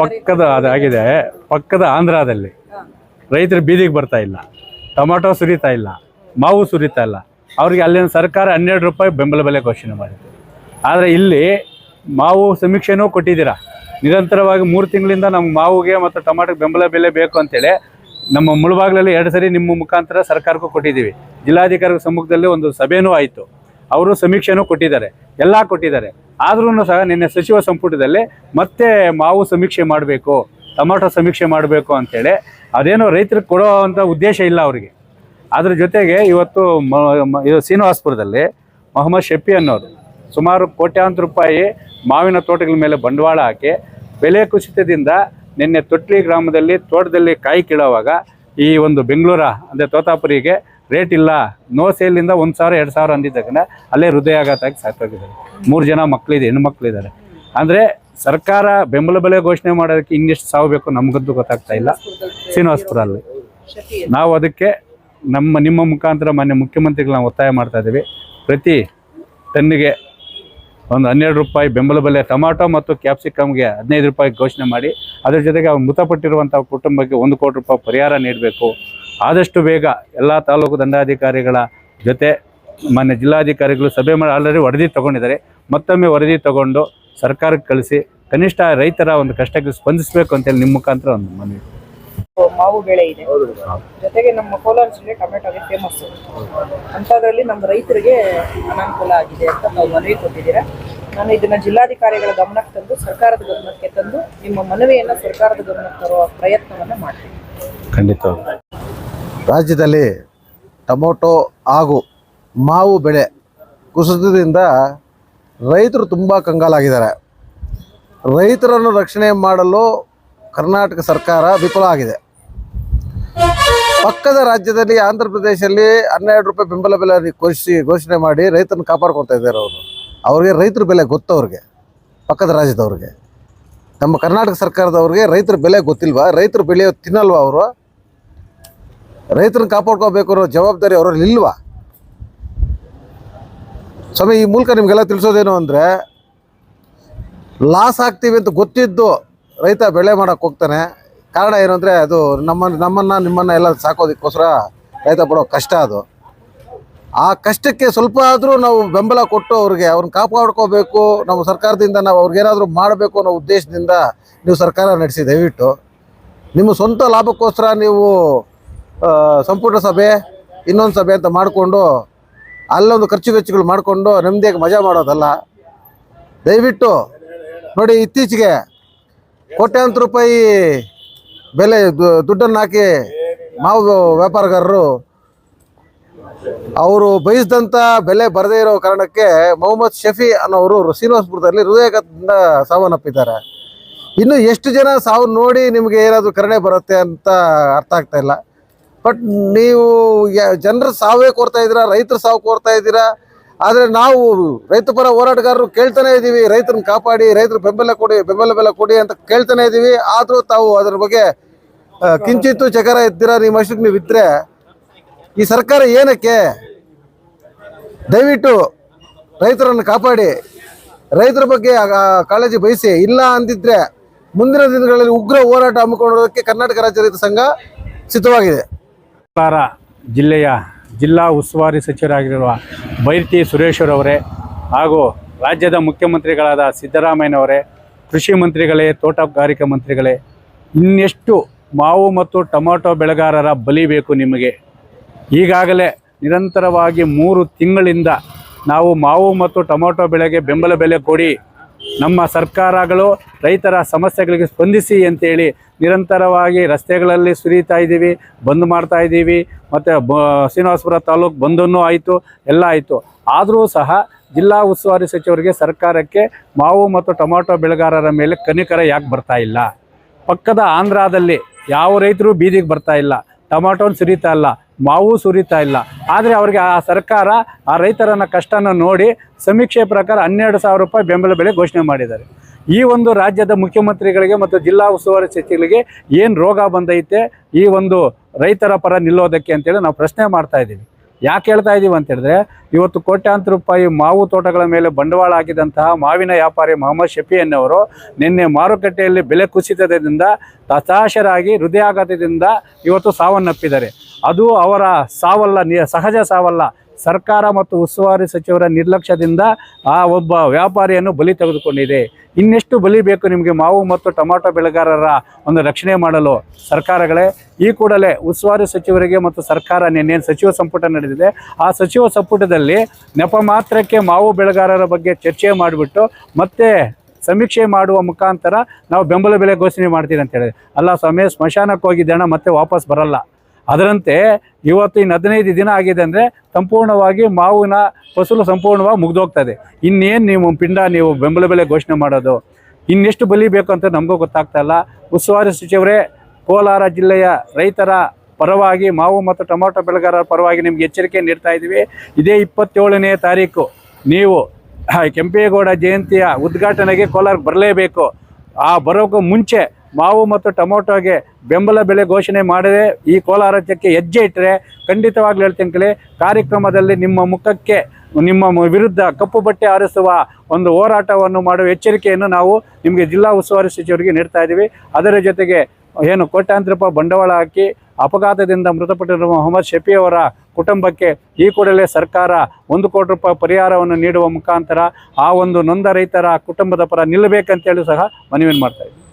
ಪಕ್ಕದ ಅದಾಗಿದೆ ಪಕ್ಕದ ಆಂಧ್ರದಲ್ಲಿ. ರೈತರು ಬೀದಿಗೆ ಬರ್ತಾ ಇಲ್ಲ. ಟೊಮಾಟೊ ಸುರಿತಾ ಇಲ್ಲ. ಮಾವು ಸುರಿತಾ ಇಲ್ಲ. ಅವ್ರಿಗೆ ಅಲ್ಲಿನ ಸರ್ಕಾರ ಹನ್ನೆರಡು ರೂಪಾಯಿ ಬೆಂಬಲ ಬೆಲೆ ಘೋಷಣೆ ಮಾಡಿದೆ ಆದರೆ ಇಲ್ಲಿ ಮಾವು ಸಮೀಕ್ಷೆನೂ ಕೊಟ್ಟಿದ್ದೀರಾ? ನಿರಂತರವಾಗಿ ಮೂರು ತಿಂಗಳಿಂದ ನಮ್ಮ ಮಾವುಗೆ ಮತ್ತು ಟೊಮಾಟೊಗೆ ಬೆಂಬಲ ಬೆಲೆ ಬೇಕು ಅಂತೇಳಿ ನಮ್ಮ ಮುಳುಬಾಗ್ಲಲ್ಲಿ ಎರಡು ಸರಿ ನಿಮ್ಮ ಮುಖಾಂತರ ಸರ್ಕಾರಕ್ಕೂ ಕೊಟ್ಟಿದ್ದೀವಿ. ಜಿಲ್ಲಾಧಿಕಾರಿ ಸಮ್ಮುಖದಲ್ಲಿ ಒಂದು ಸಭೆನೂ ಆಯಿತು. ಅವರು ಸಮೀಕ್ಷೆನೂ ಕೊಟ್ಟಿದ್ದಾರೆ. ಎಲ್ಲ ಕೊಟ್ಟಿದ್ದಾರೆ. ಆದ್ರೂ ಸಹ ನಿನ್ನೆ ಸಚಿವ ಸಂಪುಟದಲ್ಲಿ ಮತ್ತೆ ಮಾವು ಸಮೀಕ್ಷೆ ಮಾಡಬೇಕು, ಟೊಮಾಟೊ ಸಮೀಕ್ಷೆ ಮಾಡಬೇಕು ಅಂತೇಳಿ ಅದೇನೋ ರೈತರಿಗೆ ಕೊಡೋ ಅಂತ ಉದ್ದೇಶ ಇಲ್ಲ ಅವರಿಗೆ. ಅದ್ರ ಜೊತೆಗೆ ಇವತ್ತು ಇದು ಶ್ರೀನಿವಾಸಪುರದಲ್ಲಿ ಮೊಹಮ್ಮದ್ ಶಫಿ ಅನ್ನೋರು ಸುಮಾರು ಕೋಟ್ಯಾಂತರ ರೂಪಾಯಿ ಮಾವಿನ ತೋಟಗಳ ಮೇಲೆ ಬಂಡವಾಳ ಹಾಕಿ ಬೆಲೆ ಕುಸಿತದಿಂದ ನಿನ್ನೆ ತೊಟ್ಲಿ ಗ್ರಾಮದಲ್ಲಿ ತೋಟದಲ್ಲಿ ಕಾಯಿ ಕೀಳುವಾಗ ಈ ಒಂದು ಬೆಂಗಳೂರ, ಅಂದರೆ ತೋತಾಪುರಿಗೆ ರೇಟ್ ಇಲ್ಲ. ನೋ ಸೇಲಿಂದ ಒಂದು ಸಾವಿರ, ಎರಡು ಸಾವಿರ ಅಂದಿದ್ದಕ್ಕೆ ಅಲ್ಲೇ ಹೃದಯಾಘಾತ ಆಗಿ ಸಾಕಾಗಿದ್ದಾರೆ. ಮೂರು ಜನ ಮಕ್ಕಳಿದೆ ಹೆಣ್ಮಕ್ಳಿದ್ದಾರೆ ಅಂದರೆ ಸರ್ಕಾರ ಬೆಂಬಲ ಬೆಲೆ ಘೋಷಣೆ ಮಾಡೋದಕ್ಕೆ ಇನ್ನೆಷ್ಟು ಸಾವು ಬೇಕು ನಮಗಂತೂ ಗೊತ್ತಾಗ್ತಾ ಇಲ್ಲ. ಶ್ರೀನಿವಾಸಪುರ ಅಲ್ಲಿ ನಾವು ಅದಕ್ಕೆ ನಮ್ಮ, ನಿಮ್ಮ ಮುಖಾಂತರ ಮಾನ್ಯ ಮುಖ್ಯಮಂತ್ರಿಗಳನ್ನ ಒತ್ತಾಯ ಮಾಡ್ತಾ ಇದ್ದೀವಿ. ಪ್ರತಿ ಟನ್ನಿಗೆ ಒಂದು ಹನ್ನೆರಡು ರೂಪಾಯಿ ಬೆಂಬಲ ಬೆಲೆ ಟೊಮಾಟೊ ಮತ್ತು ಕ್ಯಾಪ್ಸಿಕಮ್ಗೆ ಹದಿನೈದು ರೂಪಾಯಿ ಘೋಷಣೆ ಮಾಡಿ, ಅದ್ರ ಜೊತೆಗೆ ಅವ್ರು ಮೃತಪಟ್ಟಿರುವಂಥ ಕುಟುಂಬಕ್ಕೆ ಒಂದು ಕೋಟಿ ರೂಪಾಯಿ ಪರಿಹಾರ ನೀಡಬೇಕು. ಆದಷ್ಟು ಬೇಗ ಎಲ್ಲ ತಾಲೂಕು ದಂಡಾಧಿಕಾರಿಗಳ ಜೊತೆ ಮಾನ್ಯ ಜಿಲ್ಲಾಧಿಕಾರಿಗಳು ಸಭೆ ಮಾಡಿ ಆಲ್ರೆಡಿ ವರದಿ ತಗೊಂಡಿದ್ದಾರೆ. ಮತ್ತೊಮ್ಮೆ ವರದಿ ತಗೊಂಡು ಸರ್ಕಾರಕ್ಕೆ ಕಳಿಸಿ ಕನಿಷ್ಠ ರೈತರ ಒಂದು ಕಷ್ಟಕ್ಕೆ ಸ್ಪಂದಿಸಬೇಕು ಅಂತೇಳಿ ನಿಮ್ಮ ಮುಖಾಂತರ ಒಂದು ಮನವಿ. ಮಾವು ಬೆಳೆ ಇದೆ. ಜೊತೆಗೆ ನಮ್ಮ ಕೋಲಾರ ಜಿಲ್ಲೆ ಟೊಮೆಟೊಗೆ ಫೇಮಸ್ ಅಂಥದ್ರಲ್ಲಿ ನಮ್ಮ ರೈತರಿಗೆ ಅನಾನುಕೂಲ ಆಗಿದೆ ಅಂತ ನಾವು ಮನವಿ ಕೊಟ್ಟಿದ್ದೀರಾ. ನಾನು ಇದನ್ನ ಜಿಲ್ಲಾಧಿಕಾರಿಗಳ ಗಮನಕ್ಕೆ ತಂದು ಸರ್ಕಾರದ ಗಮನಕ್ಕೆ ತಂದು ನಿಮ್ಮ ಮನವಿಯನ್ನು ಸರ್ಕಾರದ ಗಮನಕ್ಕೆ ತರುವ ಪ್ರಯತ್ನವನ್ನ ಮಾಡ್ತೀನಿ. ಖಂಡಿತವಾಗಿ ರಾಜ್ಯದಲ್ಲಿ ಟೊಮೊಟೊ ಹಾಗೂ ಮಾವು ಬೆಳೆ ಕುಸಿತದಿಂದ ರೈತರು ತುಂಬ ಕಂಗಾಲಾಗಿದ್ದಾರೆ. ರೈತರನ್ನು ರಕ್ಷಣೆ ಮಾಡಲು ಕರ್ನಾಟಕ ಸರ್ಕಾರ ವಿಫಲ ಆಗಿದೆ. ಪಕ್ಕದ ರಾಜ್ಯದಲ್ಲಿ ಆಂಧ್ರ ಪ್ರದೇಶದಲ್ಲಿ ಹನ್ನೆರಡು ರೂಪಾಯಿ ಬೆಂಬಲ ಬೆಲೆ ಘೋಷಿಸಿ ಘೋಷಣೆ ಮಾಡಿ ರೈತರನ್ನು ಕಾಪಾಡ್ಕೊತಾ ಇದ್ದಾರೆ ಅವರು. ಅವ್ರಿಗೆ ರೈತರ ಬೆಲೆ ಗೊತ್ತು ಅವ್ರಿಗೆ, ಪಕ್ಕದ ರಾಜ್ಯದವ್ರಿಗೆ. ನಮ್ಮ ಕರ್ನಾಟಕ ಸರ್ಕಾರದವ್ರಿಗೆ ರೈತರ ಬೆಲೆ ಗೊತ್ತಿಲ್ವಾ? ರೈತರು ಬೆಳೆಯೋ ತಿನ್ನಲ್ವಾ ಅವರು? ರೈತರನ್ನ ಕಾಪಾಡ್ಕೋಬೇಕು ಅನ್ನೋ ಜವಾಬ್ದಾರಿ ಅವರಲ್ಲಿ ಇಲ್ವಾ? ಸ್ವಾಮಿ, ಈ ಮೂಲಕ ನಿಮಗೆಲ್ಲ ತಿಳಿಸೋದೇನು ಅಂದರೆ ಲಾಸ್ ಆಗ್ತೀವಿ ಅಂತ ಗೊತ್ತಿದ್ದು ರೈತ ಬೆಳೆ ಮಾಡೋಕ್ಕೆ ಹೋಗ್ತಾನೆ. ಕಾರಣ ಏನು ಅಂದರೆ, ಅದು ನಮ್ಮ, ನಮ್ಮನ್ನು, ನಿಮ್ಮನ್ನು ಎಲ್ಲ ಸಾಕೋದಕ್ಕೋಸ್ಕರ ರೈತ ಪಡೋ ಕಷ್ಟ ಅದು. ಆ ಕಷ್ಟಕ್ಕೆ ಸ್ವಲ್ಪ ಆದರೂ ನಾವು ಬೆಂಬಲ ಕೊಟ್ಟು ಅವ್ರಿಗೆ ಅವ್ರನ್ನ ಕಾಪಾಡ್ಕೋಬೇಕು ನಮ್ಮ ಸರ್ಕಾರದಿಂದ ನಾವು ಅವ್ರಿಗೇನಾದರೂ ಮಾಡಬೇಕು ಅನ್ನೋ ಉದ್ದೇಶದಿಂದ ನೀವು ಸರ್ಕಾರ ನಡೆಸಿ ದಯವಿಟ್ಟು. ನಿಮ್ಮ ಸ್ವಂತ ಲಾಭಕ್ಕೋಸ್ಕರ ನೀವು ಸಂಪುಟ ಸಭೆ, ಇನ್ನೊಂದು ಸಭೆ ಅಂತ ಮಾಡಿಕೊಂಡು, ಅಲ್ಲೊಂದು ಖರ್ಚು ವೆಚ್ಚಗಳು ಮಾಡಿಕೊಂಡು ನೆಮ್ಮದಿಯಾಗಿ ಮಜಾ ಮಾಡೋದಲ್ಲ. ದಯವಿಟ್ಟು ನೋಡಿ, ಇತ್ತೀಚೆಗೆ ಕೋಟ್ಯಾಂತರ ರೂಪಾಯಿ ಬೆಲೆ ದುಡ್ಡನ್ನು ಹಾಕಿ ಮಾವು ವ್ಯಾಪಾರಗಾರರು, ಅವರು ಬಯಸಿದಂಥ ಬೆಲೆ ಬರದೇ ಇರೋ ಕಾರಣಕ್ಕೆ ಮೊಹಮ್ಮದ್ ಶಫಿ ಅನ್ನೋರು ಶ್ರೀನಿವಾಸಪುರದಲ್ಲಿ ಹೃದಯಘಾತದಿಂದ ಸಾವನ್ನಪ್ಪಿದ್ದಾರೆ. ಇನ್ನು ಎಷ್ಟು ಜನ ಸಾವು ನೋಡಿ ನಿಮಗೆ ಏನಾದರೂ ಕರುಣೆ ಬರುತ್ತೆ ಅಂತ ಅರ್ಥ ಆಗ್ತಾ ಇಲ್ಲ. ಬಟ್ ನೀವು ಜನರು ಸಾವೇ ಕೋರ್ತಾ ಇದ್ದೀರಾ, ರೈತರು ಸಾವು ಕೋರ್ತಾ ಇದ್ದೀರಾ? ಆದರೆ ನಾವು ರೈತ ಪರ ಹೋರಾಟಗಾರರು ಕೇಳ್ತಾನೆ ಇದ್ದೀವಿ, ರೈತರನ್ನ ಕಾಪಾಡಿ ರೈತರ ಬೆಂಬಲ ಕೊಡಿ, ಬೆಂಬಲ ಬೆಲೆ ಕೊಡಿ ಅಂತ ಕೇಳ್ತಾನೆ ಇದ್ದೀವಿ. ಆದರೂ ತಾವು ಅದರ ಬಗ್ಗೆ ಕಿಂಚಿತ್ತು ಚಕರ ಇದ್ದೀರಾ ನಿಮ್ಮ ಅಷ್ಟಕ್ಕೆ ನೀವು ಇದ್ದರೆ ಈ ಸರ್ಕಾರ ಏನಕ್ಕೆ? ದಯವಿಟ್ಟು ರೈತರನ್ನು ಕಾಪಾಡಿ, ರೈತರ ಬಗ್ಗೆ ಕಾಳಜಿ ಬಯಸಿ. ಇಲ್ಲ ಅಂದಿದ್ರೆ ಮುಂದಿನ ದಿನಗಳಲ್ಲಿ ಉಗ್ರ ಹೋರಾಟ ಹಮ್ಮಿಕೊಳ್ಳೋದಕ್ಕೆ ಕರ್ನಾಟಕ ರಾಜ್ಯ ರೈತ ಸಂಘ ಸಿದ್ಧವಾಗಿದೆ. ಕೋಲಾರ ಜಿಲ್ಲೆಯ ಜಿಲ್ಲಾ ಉಸ್ತುವಾರಿ ಸಚಿವರಾಗಿರುವ ಬೈರ್ತಿ ಸುರೇಶ್ವರವರೇ ಹಾಗೂ ರಾಜ್ಯದ ಮುಖ್ಯಮಂತ್ರಿಗಳಾದ ಸಿದ್ದರಾಮಯ್ಯನವರೇ, ಕೃಷಿ ಮಂತ್ರಿಗಳೇ, ತೋಟಗಾರಿಕಾ ಮಂತ್ರಿಗಳೇ, ಇನ್ನೆಷ್ಟು ಮಾವು ಮತ್ತು ಟೊಮಾಟೊ ಬೆಳೆಗಾರರ ಬಲಿ ಬೇಕು ನಿಮಗೆ? ಈಗಾಗಲೇ ನಿರಂತರವಾಗಿ ಮೂರು ತಿಂಗಳಿಂದ ನಾವು ಮಾವು ಮತ್ತು ಟೊಮಾಟೊ ಬೆಳೆಗೆ ಬೆಂಬಲ ಬೆಲೆ ಕೊಡಿ ನಮ್ಮ ಸರ್ಕಾರಗಳು ರೈತರ ಸಮಸ್ಯೆಗಳಿಗೆ ಸ್ಪಂದಿಸಿ ಅಂತೇಳಿ ನಿರಂತರವಾಗಿ ರಸ್ತೆಗಳಲ್ಲಿ ಸುರಿತಾ ಇದ್ದೀವಿ, ಬಂದ್ ಮಾಡ್ತಾ ಇದ್ದೀವಿ, ಮತ್ತು ಬ, ಶ್ರೀನಿವಾಸಪುರ ತಾಲೂಕು ಬಂದನ್ನೂ ಆಯಿತು, ಎಲ್ಲ ಆಯಿತು. ಆದರೂ ಸಹ ಜಿಲ್ಲಾ ಉಸ್ತುವಾರಿ ಸಚಿವರಿಗೆ ಸರ್ಕಾರಕ್ಕೆ ಮಾವು ಮತ್ತು ಟೊಮಾಟೊ ಬೆಳೆಗಾರರ ಮೇಲೆ ಕನಿಕರ ಯಾಕೆ ಬರ್ತಾ ಇಲ್ಲ? ಪಕ್ಕದ ಆಂಧ್ರದಲ್ಲಿ ಯಾವ ರೈತರು ಬೀದಿಗೆ ಬರ್ತಾ ಇಲ್ಲ? ಟೊಮಾಟೋನ್ ಸುರಿತಾ ಇಲ್ಲ, ಮಾವು ಸುರಿತಾ ಇಲ್ಲ. ಆದರೆ ಅವ್ರಿಗೆ ಆ ಸರ್ಕಾರ ಆ ರೈತರನ್ನ ಕಷ್ಟನ ನೋಡಿ ಸಮೀಕ್ಷೆ ಪ್ರಕಾರ ಹನ್ನೆರಡು ಸಾವಿರ ರೂಪಾಯಿ ಬೆಂಬಲ ಬೆಲೆ ಘೋಷಣೆ ಮಾಡಿದ್ದಾರೆ. ಈ ಒಂದು ರಾಜ್ಯದ ಮುಖ್ಯಮಂತ್ರಿಗಳಿಗೆ ಮತ್ತು ಜಿಲ್ಲಾ ಉಸ್ತುವಾರಿ ಸಚಿವರಿಗೆ ಏನು ರೋಗ ಬಂದೈತೆ, ಈ ಒಂದು ರೈತರ ಪರ ನಿಲ್ಲೋದಕ್ಕೆ ಅಂತೇಳಿ ನಾವು ಪ್ರಶ್ನೆ ಮಾಡ್ತಾ ಇದ್ದೀವಿ. ಯಾಕೆ ಹೇಳ್ತಾ ಇದ್ದೀವಿ ಅಂತ ಹೇಳಿದ್ರೆ, ಇವತ್ತು ಕೋಟ್ಯಾಂತರ ರೂಪಾಯಿ ಮಾವು ತೋಟಗಳ ಮೇಲೆ ಬಂಡವಾಳ ಹಾಕಿದಂತಹ ಮಾವಿನ ವ್ಯಾಪಾರಿ ಮೊಹಮ್ಮದ್ ಶಫಿಯನ್ನವರು ನಿನ್ನೆ ಮಾರುಕಟ್ಟೆಯಲ್ಲಿ ಬೆಲೆ ಕುಸಿತದಿಂದ ಹತಾಶರಾಗಿ ಹೃದಯಾಘಾತದಿಂದ ಇವತ್ತು ಸಾವನ್ನಪ್ಪಿದ್ದಾರೆ. ಅದು ಅವರ ಸಾವಲ್ಲ ಸಹಜ ಸಾವಲ್ಲ. ಸರ್ಕಾರ ಮತ್ತು ಉಸ್ತುವಾರಿ ಸಚಿವರ ನಿರ್ಲಕ್ಷ್ಯದಿಂದ ಆ ಒಬ್ಬ ವ್ಯಾಪಾರಿಯನ್ನು ಬಲಿ ತೆಗೆದುಕೊಂಡಿದೆ. ಇನ್ನೆಷ್ಟು ಬಲಿ ಬೇಕು ನಿಮಗೆ ಮಾವು ಮತ್ತು ಟೊಮಾಟೊ ಬೆಳೆಗಾರರ ಒಂದು ರಕ್ಷಣೆ ಮಾಡಲು ಸರ್ಕಾರಗಳೇ, ಈ ಕೂಡಲೇ ಉಸ್ತುವಾರಿ ಸಚಿವರಿಗೆ ಮತ್ತು ಸರ್ಕಾರ ನಿನ್ನೆ ಸಚಿವ ಸಂಪುಟ ನಡೆದಿದೆ. ಆ ಸಚಿವ ಸಂಪುಟದಲ್ಲಿ ನೆಪ ಮಾತ್ರಕ್ಕೆ ಮಾವು ಬೆಳೆಗಾರರ ಬಗ್ಗೆ ಚರ್ಚೆ ಮಾಡಿಬಿಟ್ಟು ಮತ್ತೆ ಸಮೀಕ್ಷೆ ಮಾಡುವ ಮುಖಾಂತರ ನಾವು ಬೆಂಬಲ ಬೆಲೆ ಘೋಷಣೆ ಮಾಡ್ತೀವಿ ಅಂತ ಹೇಳಿದೆ ಅಲ್ಲ ಸ್ವಾಮಿ, ಸ್ಮಶಾನಕ್ಕೆ ಹೋಗಿದ್ದೆ ಮತ್ತೆ ವಾಪಸ್ ಬರಲ್ಲ. ಅದರಂತೆ ಇವತ್ತು ಇನ್ನು ಹದಿನೈದು ದಿನ ಆಗಿದೆ ಅಂದರೆ ಸಂಪೂರ್ಣವಾಗಿ ಮಾವಿನ ಫಸಲು ಸಂಪೂರ್ಣವಾಗಿ ಮುಗ್ದೋಗ್ತದೆ ಇನ್ನೇನು ನೀವು ಪಿಂಡ ನೀವು ಬೆಂಬಲ ಬೆಲೆ ಘೋಷಣೆ ಮಾಡೋದು? ಇನ್ನೆಷ್ಟು ಬಲಿ ಬೇಕು ಅಂತ ನಮಗೂ ಗೊತ್ತಾಗ್ತಾ ಇಲ್ಲ. ಉಸ್ತುವಾರಿ ಸಚಿವರೇ, ಕೋಲಾರ ಜಿಲ್ಲೆಯ ರೈತರ ಪರವಾಗಿ, ಮಾವು ಮತ್ತು ಟೊಮೊಟೊ ಬೆಳೆಗಾರರ ಪರವಾಗಿ ನಿಮ್ಗೆ ಎಚ್ಚರಿಕೆ ನೀಡ್ತಾ ಇದ್ದೀವಿ. ಇದೇ ಇಪ್ಪತ್ತೇಳನೇ ತಾರೀಕು. ನೀವು ಕೆಂಪೇಗೌಡ ಜಯಂತಿಯ ಉದ್ಘಾಟನೆಗೆ ಕೋಲಾರಕ್ಕೆ ಬರಲೇಬೇಕು. ಆ ಬರೋಕ್ಕೂ ಮುಂಚೆ ಮಾವು ಮತ್ತು ಟೊಮೊಟೊಗೆ ಬೆಂಬಲ ಬೆಲೆ ಘೋಷಣೆ ಮಾಡದೆ ಈ ಕೋಲಾರ ರಾಜ್ಯಕ್ಕೆ ಹೆಜ್ಜೆ ಇಟ್ಟರೆ ಖಂಡಿತವಾಗ್ಲೂ ಹೇಳ್ತೀನಿ ಕೇಳಿ ಕಾರ್ಯಕ್ರಮದಲ್ಲಿ ನಿಮ್ಮ ಮುಖಕ್ಕೆ, ನಿಮ್ಮ ವಿರುದ್ಧ ಕಪ್ಪು ಬಟ್ಟೆ ಆರಿಸುವ ಒಂದು ಹೋರಾಟವನ್ನು ಮಾಡುವ ಎಚ್ಚರಿಕೆಯನ್ನು ನಾವು ನಿಮಗೆ ಜಿಲ್ಲಾ ಉಸ್ತುವಾರಿ ಸಚಿವರಿಗೆ ನೀಡ್ತಾ ಇದ್ದೀವಿ. ಅದರ ಜೊತೆಗೆ ಏನು ಕೋಟ್ಯಾಂತರ ರೂಪಾಯಿ ಬಂಡವಾಳ ಹಾಕಿ ಅಪಘಾತದಿಂದ ಮೃತಪಟ್ಟಿರುವ ಮೊಹಮ್ಮದ್ ಶಫಿ ಅವರ ಕುಟುಂಬಕ್ಕೆ ಈ ಕೂಡಲೇ ಸರ್ಕಾರ ಒಂದು ಕೋಟಿ ರೂಪಾಯಿ ಪರಿಹಾರವನ್ನು ನೀಡುವ ಮುಖಾಂತರ ಆ ಒಂದು ನೊಂದ ರೈತರ ಕುಟುಂಬದ ಪರ ನಿಲ್ಲಬೇಕಂತೇಳಿ ಸಹ ಮನವಿ ಮಾಡ್ತಾ ಇದ್ದೀವಿ.